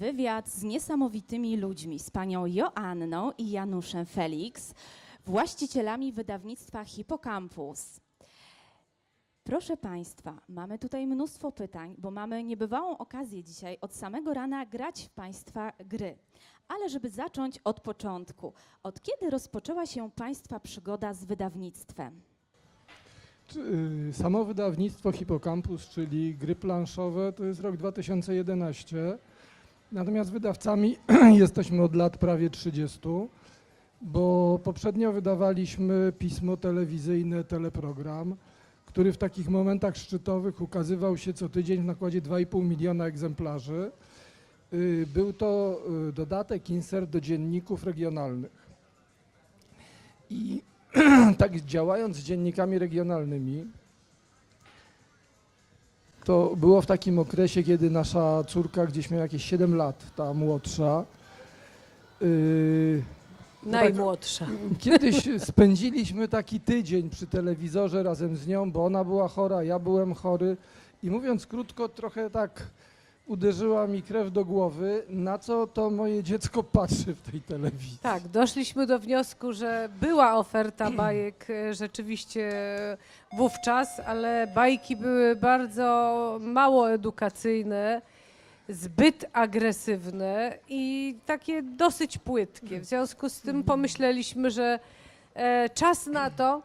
wywiad z niesamowitymi ludźmi, z panią Joanną i Januszem Felix, właścicielami wydawnictwa Hipocampus. Proszę Państwa, mamy tutaj mnóstwo pytań, bo mamy niebywałą okazję dzisiaj od samego rana grać w Państwa gry. Ale żeby zacząć od początku, od kiedy rozpoczęła się Państwa przygoda z wydawnictwem? Y, Samo wydawnictwo Hipocampus, czyli gry planszowe, to jest rok 2011. Natomiast wydawcami jesteśmy od lat prawie 30, bo poprzednio wydawaliśmy pismo telewizyjne, teleprogram, który w takich momentach szczytowych ukazywał się co tydzień w nakładzie 2,5 miliona egzemplarzy. Y, Był to y, dodatek, insert do dzienników regionalnych. I tak działając z dziennikami regionalnymi, to było w takim okresie, kiedy nasza córka gdzieś miała jakieś 7 lat, ta młodsza. Yy, Najmłodsza. Kiedyś spędziliśmy taki tydzień przy telewizorze razem z nią, bo ona była chora, ja byłem chory i mówiąc krótko, trochę tak uderzyła mi krew do głowy, na co to moje dziecko patrzy w tej telewizji. Tak, doszliśmy do wniosku, że była oferta bajek e, rzeczywiście wówczas, ale bajki były bardzo mało edukacyjne, zbyt agresywne i takie dosyć płytkie. W związku z tym pomyśleliśmy, że e, czas na to,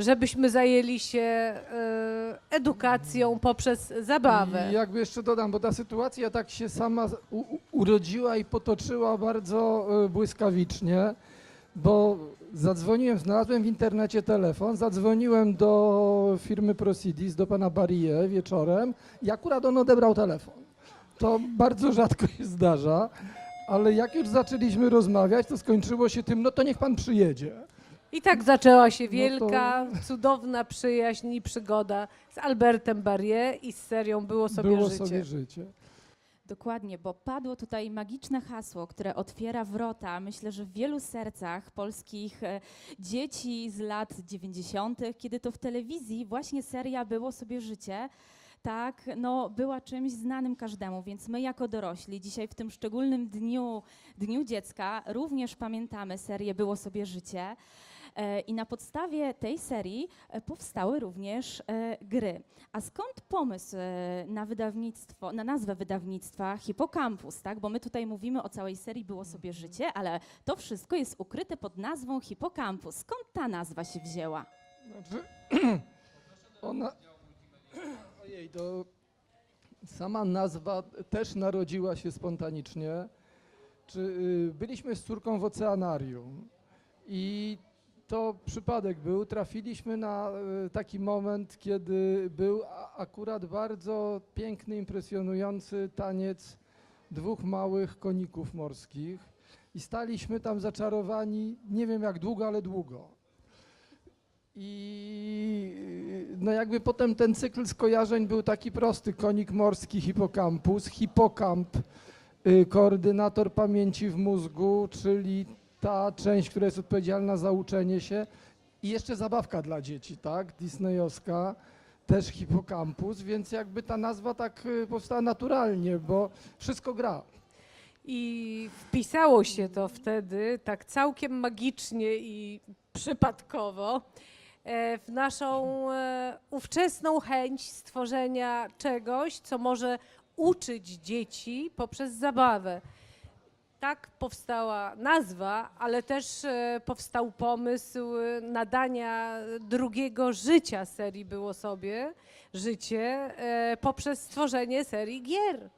żebyśmy zajęli się e, edukacją poprzez zabawę. I jakby jeszcze dodam, bo ta sytuacja tak się sama u- urodziła i potoczyła bardzo e, błyskawicznie, bo zadzwoniłem, znalazłem w internecie telefon, zadzwoniłem do firmy Procidis, do pana Barie wieczorem i akurat on odebrał telefon. To bardzo rzadko się zdarza, ale jak już zaczęliśmy rozmawiać, to skończyło się tym, no to niech pan przyjedzie. I tak zaczęła się No to- wielka, cudowna przyjaźń i przygoda z Albertem Barrier i z serią Było sobie Było życie. sobie życie. Dokładnie, bo padło tutaj magiczne hasło, które otwiera wrota, myślę, że w wielu sercach polskich e, dzieci z lat 90., kiedy to w telewizji właśnie seria Było sobie życie, tak, no, była czymś znanym każdemu, więc my jako dorośli dzisiaj w tym szczególnym dniu, dniu dziecka również pamiętamy serię Było sobie życie. E, I na podstawie tej serii e, powstały również e, gry. A skąd pomysł na wydawnictwo, na nazwę wydawnictwa Hipocampus, tak? Bo my tutaj mówimy o całej serii Było sobie życie, ale to wszystko jest ukryte pod nazwą Hipocampus. Skąd ta nazwa się wzięła? Znaczy, ona. Ojej, to sama nazwa też narodziła się spontanicznie. Czy y, byliśmy z córką w oceanarium i to przypadek był. Trafiliśmy na y, taki moment, kiedy był akurat bardzo piękny, impresjonujący taniec dwóch małych koników morskich i staliśmy tam zaczarowani, nie wiem jak długo, ale długo. I no jakby potem ten cykl skojarzeń był taki prosty. Konik morski, hipokampus, hipokamp, y, koordynator pamięci w mózgu, czyli ta część, która jest odpowiedzialna za uczenie się i jeszcze zabawka dla dzieci, tak, disneyowska, też hipokampus, więc jakby ta nazwa tak y, powstała naturalnie, bo wszystko gra. I wpisało się to wtedy tak całkiem magicznie i przypadkowo w naszą e, ówczesną chęć stworzenia czegoś, co może uczyć dzieci poprzez zabawę. Tak powstała nazwa, ale też e, powstał pomysł e, nadania drugiego życia serii Było sobie życie e, poprzez stworzenie serii gier.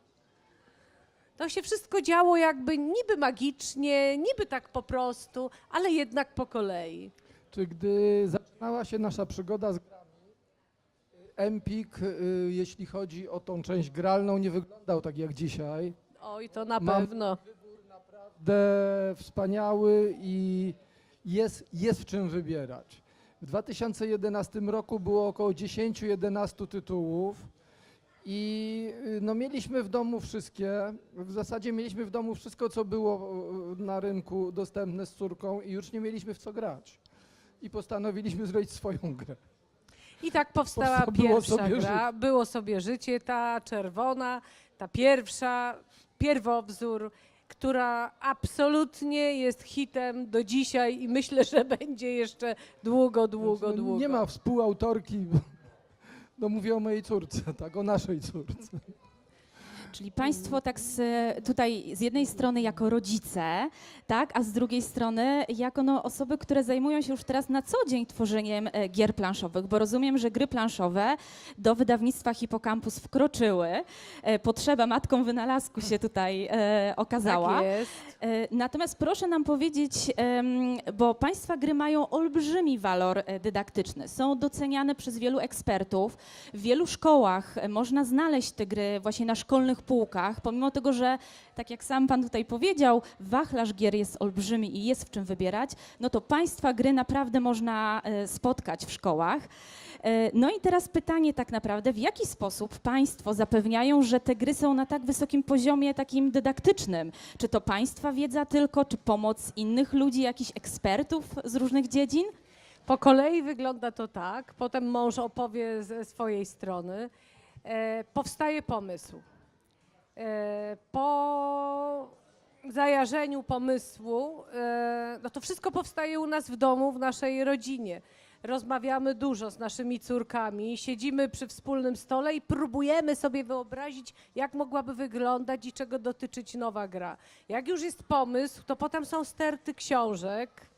To się wszystko działo jakby niby magicznie, niby tak po prostu, ale jednak po kolei. Czy gdy zaczynała się nasza przygoda z grami, Empik, y, jeśli chodzi o tą część gralną, nie wyglądał tak jak dzisiaj. Oj, to na Mam- pewno. naprawdę wspaniały i jest, jest w czym wybierać. W 2011 roku było około 10-11 tytułów i y, no, mieliśmy w domu wszystkie, w zasadzie mieliśmy w domu wszystko, co było y, na rynku dostępne z córką i już nie mieliśmy w co grać. I postanowiliśmy zrobić swoją grę. I tak powstała Powsta- było pierwsza sobie gra. Było sobie życie, ta czerwona, ta pierwsza, pierwowzór, która absolutnie jest hitem do dzisiaj i myślę, że będzie jeszcze długo, długo, długo. Nie ma współautorki, bo, no mówię o mojej córce, tak, o naszej córce. Czyli Państwo tak z, tutaj z jednej strony jako rodzice, tak, a z drugiej strony jako no, osoby, które zajmują się już teraz na co dzień tworzeniem e, gier planszowych, bo rozumiem, że gry planszowe do wydawnictwa Hipokampus wkroczyły. E, potrzeba matką wynalazku się tutaj e, okazała. Tak jest. E, Natomiast proszę nam powiedzieć, bo Państwa gry mają olbrzymi walor e, dydaktyczny, są doceniane przez wielu ekspertów. W wielu szkołach e, można znaleźć te gry właśnie na szkolnych półkach, pomimo tego, że tak jak sam Pan tutaj powiedział, wachlarz gier jest olbrzymi i jest w czym wybierać, no to Państwa gry naprawdę można spotkać w szkołach. No i teraz pytanie tak naprawdę, w jaki sposób Państwo zapewniają, że te gry są na tak wysokim poziomie takim dydaktycznym? Czy to Państwa wiedza tylko, czy pomoc innych ludzi, jakichś ekspertów z różnych dziedzin? Po kolei wygląda to tak, potem mąż opowie ze swojej strony. E, powstaje pomysł. E, po zajarzeniu pomysłu, e, no to wszystko powstaje u nas w domu, w naszej rodzinie. Rozmawiamy dużo z naszymi córkami, siedzimy przy wspólnym stole i próbujemy sobie wyobrazić, jak mogłaby wyglądać i czego dotyczyć nowa gra. Jak już jest pomysł, to potem są sterty książek,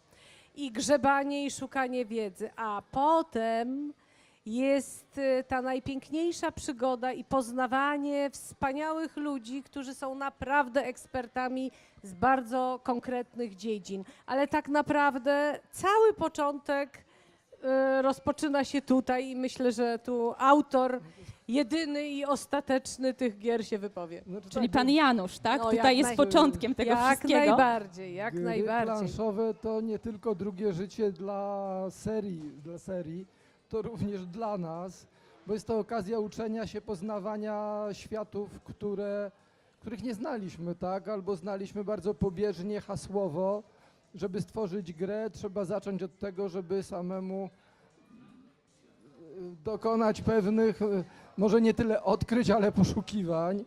i grzebanie i szukanie wiedzy, a potem jest y, ta najpiękniejsza przygoda i poznawanie wspaniałych ludzi, którzy są naprawdę ekspertami z bardzo konkretnych dziedzin. Ale tak naprawdę cały początek rozpoczyna się tutaj i myślę, że tu autor jedyny i ostateczny tych gier się wypowie. Znaczy, Czyli tak, Pan Janusz, tak? No, tutaj jak jest naj- początkiem tego jak wszystkiego. najbardziej, jak gry najbardziej. planszowe to nie tylko drugie życie dla serii, dla serii, to również dla nas, bo jest to okazja uczenia się, poznawania światów, które, których nie znaliśmy, tak? Albo znaliśmy bardzo pobieżnie, hasłowo. Żeby stworzyć grę, trzeba zacząć od tego, żeby samemu y, dokonać pewnych, y, może nie tyle odkryć, ale poszukiwań.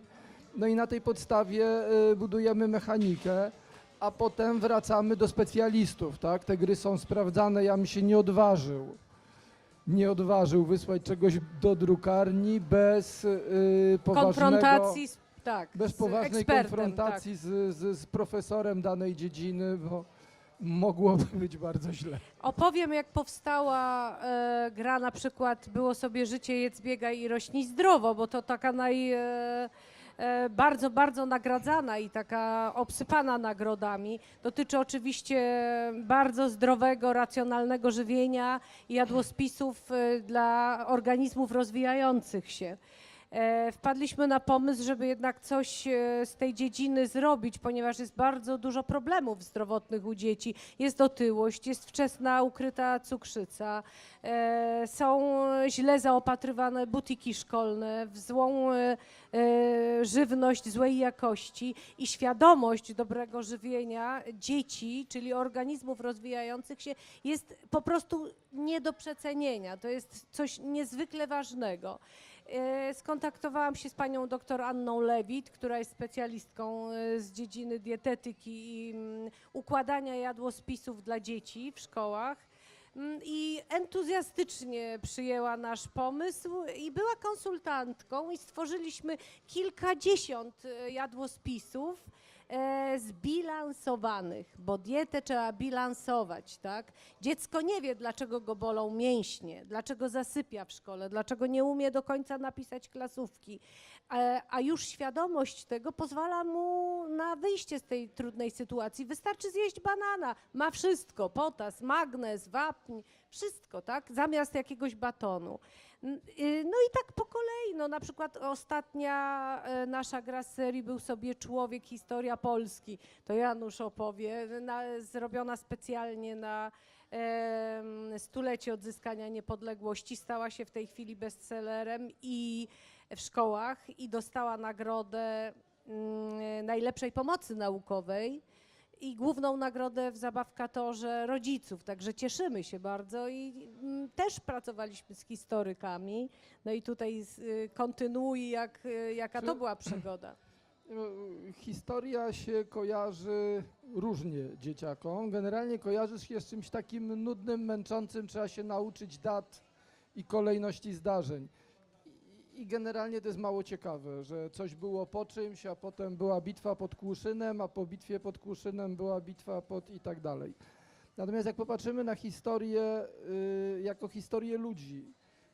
No i na tej podstawie y, budujemy mechanikę, a potem wracamy do specjalistów, tak? Te gry są sprawdzane, ja bym się nie odważył, nie odważył wysłać czegoś do drukarni bez y, poważnego... konfrontacji z, tak, Bez poważnej ekspertem, konfrontacji z, z, z profesorem danej dziedziny, bo mogłoby być bardzo źle. Opowiem, jak powstała e, gra, na przykład było sobie życie, jedz, biegaj i rośnij zdrowo, bo to taka naj, e, e, bardzo, bardzo nagradzana i taka obsypana nagrodami. Dotyczy oczywiście bardzo zdrowego, racjonalnego żywienia i jadłospisów e, dla organizmów rozwijających się. E, Wpadliśmy na pomysł, żeby jednak coś e, z tej dziedziny zrobić, ponieważ jest bardzo dużo problemów zdrowotnych u dzieci. Jest otyłość, jest wczesna ukryta cukrzyca, e, są źle zaopatrywane butiki szkolne, w złą żywność złej jakości i świadomość dobrego żywienia dzieci, czyli organizmów rozwijających się, jest po prostu nie do przecenienia. To jest coś niezwykle ważnego. E, Skontaktowałam się z panią dr Anną Lewit, która jest specjalistką e, z dziedziny dietetyki i mm, układania jadłospisów dla dzieci w szkołach. Mm, I entuzjastycznie przyjęła nasz pomysł i była konsultantką i stworzyliśmy kilkadziesiąt e, jadłospisów zbilansowanych, bo dietę trzeba bilansować, tak? Dziecko nie wie, dlaczego go bolą mięśnie, dlaczego zasypia w szkole, dlaczego nie umie do końca napisać klasówki, E, a już świadomość tego pozwala mu na wyjście z tej trudnej sytuacji. Wystarczy zjeść banana, ma wszystko, potas, magnez, wapń, wszystko, tak? Zamiast jakiegoś batonu. Y, No i tak po kolei, no na przykład ostatnia e, nasza gra z serii był sobie Człowiek, historia Polski. To Janusz opowie, na, zrobiona specjalnie na stulecie odzyskania niepodległości. Stała się w tej chwili bestsellerem i w szkołach i dostała nagrodę mm, najlepszej pomocy naukowej i główną nagrodę w zabawkatorze rodziców. Także cieszymy się bardzo i mm, też pracowaliśmy z historykami. No i tutaj y, kontynuuj, jak, y, jaka to była przygoda. No, Historia się kojarzy różnie dzieciakom. Generalnie kojarzy się z czymś takim nudnym, męczącym, trzeba się nauczyć dat i kolejności zdarzeń. I, generalnie to jest mało ciekawe, że coś było po czymś, a potem była bitwa pod Kłuszynem, a po bitwie pod Kłuszynem była bitwa pod i tak dalej. Natomiast jak popatrzymy na historię y, jako historię ludzi,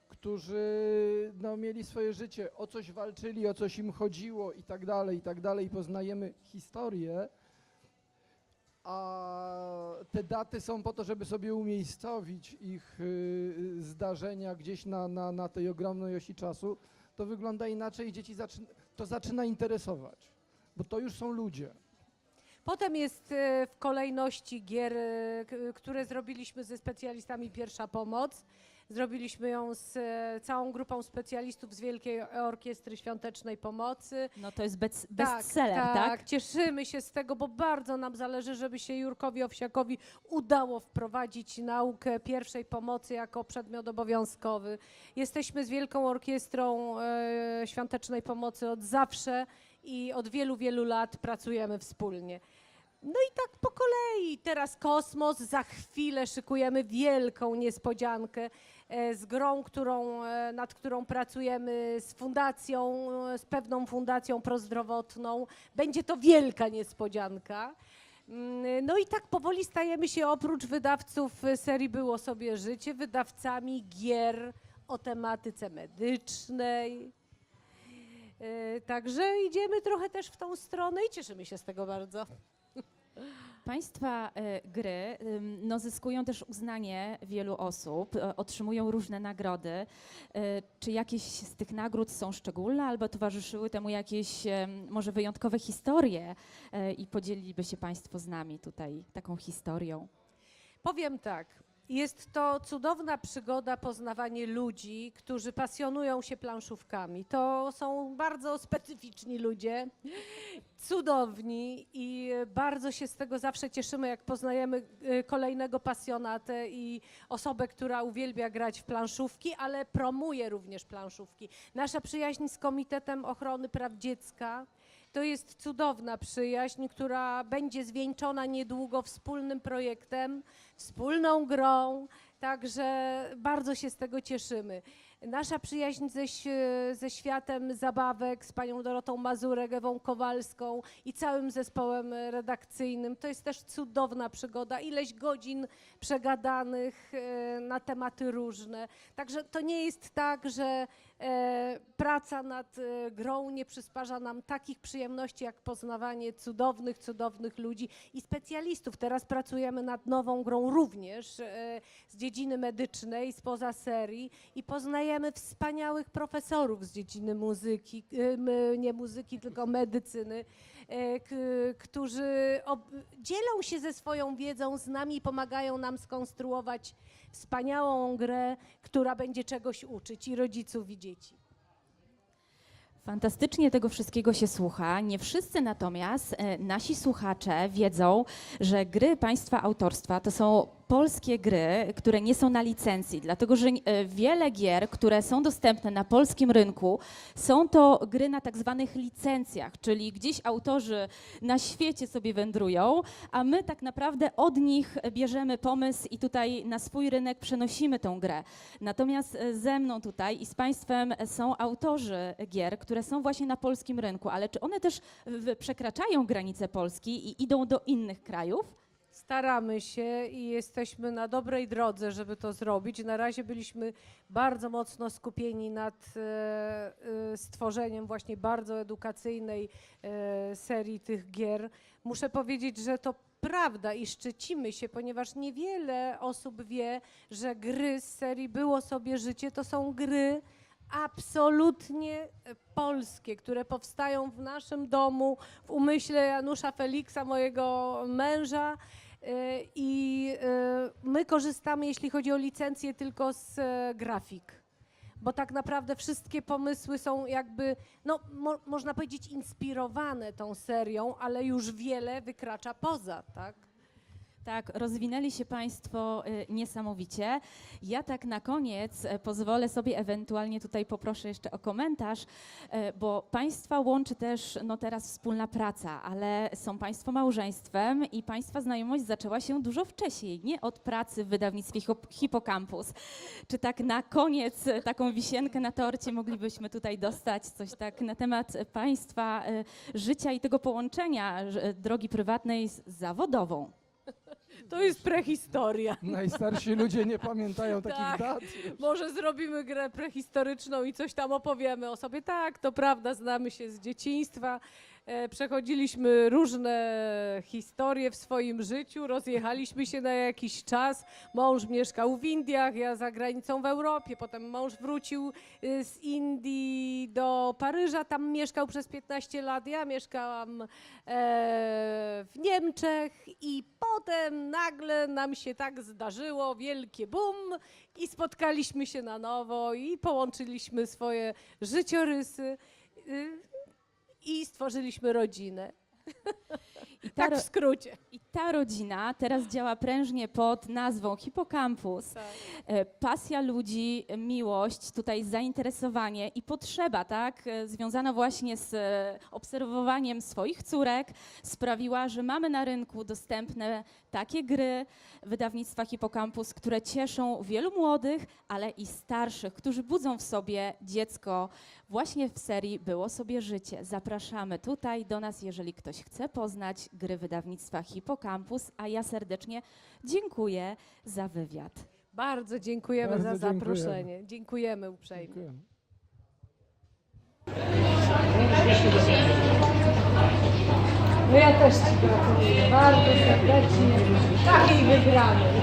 którzy no, mieli swoje życie, o coś walczyli, o coś im chodziło i tak dalej, i tak dalej, poznajemy historię, a te daty są po to, żeby sobie umiejscowić ich y, zdarzenia gdzieś na, na, na tej ogromnej osi czasu, to wygląda inaczej i dzieci zaczyna, to zaczyna interesować, bo to już są ludzie. Potem jest e, w kolejności gier, które zrobiliśmy ze specjalistami Pierwsza Pomoc. Zrobiliśmy ją z e, całą grupą specjalistów z Wielkiej Orkiestry Świątecznej Pomocy. No to jest bez, bestseller, tak? tak? Cieszymy się z tego, bo bardzo nam zależy, żeby się Jurkowi Owsiakowi udało wprowadzić naukę pierwszej pomocy jako przedmiot obowiązkowy. Jesteśmy z Wielką Orkiestrą e, Świątecznej Pomocy od zawsze i od wielu, wielu lat pracujemy wspólnie. No i tak po kolei. Teraz kosmos, za chwilę szykujemy wielką niespodziankę z grą, którą, e, nad którą pracujemy z fundacją, e, z pewną fundacją prozdrowotną. Będzie to wielka niespodzianka. Mm, No i tak powoli stajemy się oprócz wydawców e, serii Było sobie życie, wydawcami gier o tematyce medycznej. E, Także idziemy trochę też w tą stronę i cieszymy się z tego bardzo. Państwa e, gry no, zyskują też uznanie wielu osób, e, otrzymują różne nagrody. E, Czy jakieś z tych nagród są szczególne, albo towarzyszyły temu jakieś może wyjątkowe historie i podzieliliby się Państwo z nami tutaj taką historią? Powiem tak. Jest to cudowna przygoda poznawanie ludzi, którzy pasjonują się planszówkami. To są bardzo specyficzni ludzie, cudowni i bardzo się z tego zawsze cieszymy, jak poznajemy y, kolejnego pasjonatę i osobę, która uwielbia grać w planszówki, ale promuje również planszówki. Nasza przyjaźń z Komitetem Ochrony Praw Dziecka to jest cudowna przyjaźń, która będzie zwieńczona niedługo wspólnym projektem, wspólną grą, także bardzo się z tego cieszymy. Nasza przyjaźń ze, ze światem zabawek, z panią Dorotą Mazurek, Ewą Kowalską i całym zespołem redakcyjnym, to jest też cudowna przygoda. Ileś godzin przegadanych e, na tematy różne. Także to nie jest tak, że praca nad e, grą nie przysparza nam takich przyjemności, jak poznawanie cudownych, cudownych ludzi i specjalistów. Teraz pracujemy nad nową grą również e, z dziedziny medycznej, spoza serii i poznajemy wspaniałych profesorów z dziedziny muzyki, e, nie muzyki, tylko medycyny, e, którzy dzielą się ze swoją wiedzą z nami i pomagają nam skonstruować wspaniałą grę, która będzie czegoś uczyć i rodziców, i dzieci. Fantastycznie tego wszystkiego się słucha. Nie wszyscy natomiast e, nasi słuchacze wiedzą, że gry państwa autorstwa to są polskie gry, które nie są na licencji, dlatego że e, wiele gier, które są dostępne na polskim rynku, są to gry na tak zwanych licencjach, czyli gdzieś autorzy na świecie sobie wędrują, a my tak naprawdę od nich bierzemy pomysł i tutaj na swój rynek przenosimy tą grę. Natomiast e, ze mną tutaj i z Państwem są autorzy gier, które są właśnie na polskim rynku, ale czy one też przekraczają granice Polski i idą do innych krajów? Staramy się i jesteśmy na dobrej drodze, żeby to zrobić. Na razie byliśmy bardzo mocno skupieni nad e, e, stworzeniem właśnie bardzo edukacyjnej e, serii tych gier. Muszę powiedzieć, że to prawda i szczycimy się, ponieważ niewiele osób wie, że gry z serii Było sobie życie to są gry absolutnie polskie, które powstają w naszym domu, w umyśle Janusza Feliksa, mojego męża. E, I e, my korzystamy, jeśli chodzi o licencję, tylko z e, grafik. Bo tak naprawdę wszystkie pomysły są jakby, no mo, można powiedzieć, inspirowane tą serią, ale już wiele wykracza poza, tak? Tak, rozwinęli się Państwo y, niesamowicie. Ja tak na koniec e, pozwolę sobie ewentualnie tutaj poproszę jeszcze o komentarz, e, bo Państwa łączy też no teraz wspólna praca, ale są Państwo małżeństwem i Państwa znajomość zaczęła się dużo wcześniej, nie od pracy w wydawnictwie Hip- Hipocampus. Czy tak na koniec taką wisienkę na torcie moglibyśmy tutaj dostać coś tak na temat Państwa życia i tego połączenia drogi prywatnej z zawodową? To jest prehistoria. Najstarsi ludzie nie pamiętają takich Tak. dat. Może zrobimy grę prehistoryczną i coś tam opowiemy o sobie. Tak, to prawda, znamy się z dzieciństwa. E, przechodziliśmy różne historie w swoim życiu, rozjechaliśmy się na jakiś czas. Mąż mieszkał w Indiach, ja za granicą w Europie. Potem mąż wrócił y, z Indii do Paryża, tam mieszkał przez 15 lat. Ja mieszkałam e, w Niemczech i potem nagle nam się tak zdarzyło, wielkie boom i spotkaliśmy się na nowo i połączyliśmy swoje życiorysy y, i stworzyliśmy rodzinę. I ta, Tak w skrócie. I ta rodzina teraz działa prężnie pod nazwą Hipocampus. E, Pasja ludzi, miłość, tutaj zainteresowanie i potrzeba, tak, e, związana właśnie z e, obserwowaniem swoich córek, sprawiła, że mamy na rynku dostępne takie gry wydawnictwa Hipocampus, które cieszą wielu młodych, ale i starszych, którzy budzą w sobie dziecko. Właśnie w serii Było sobie życie. Zapraszamy tutaj do nas, jeżeli ktoś chce poznać gry wydawnictwa Hipocampus, a ja serdecznie dziękuję za wywiad. Bardzo dziękujemy Bardzo za dziękujemy. zaproszenie. Dziękujemy uprzejmie. Dziękujemy. No ja też Ci gratuluję bardzo serdecznie takiej wygranej.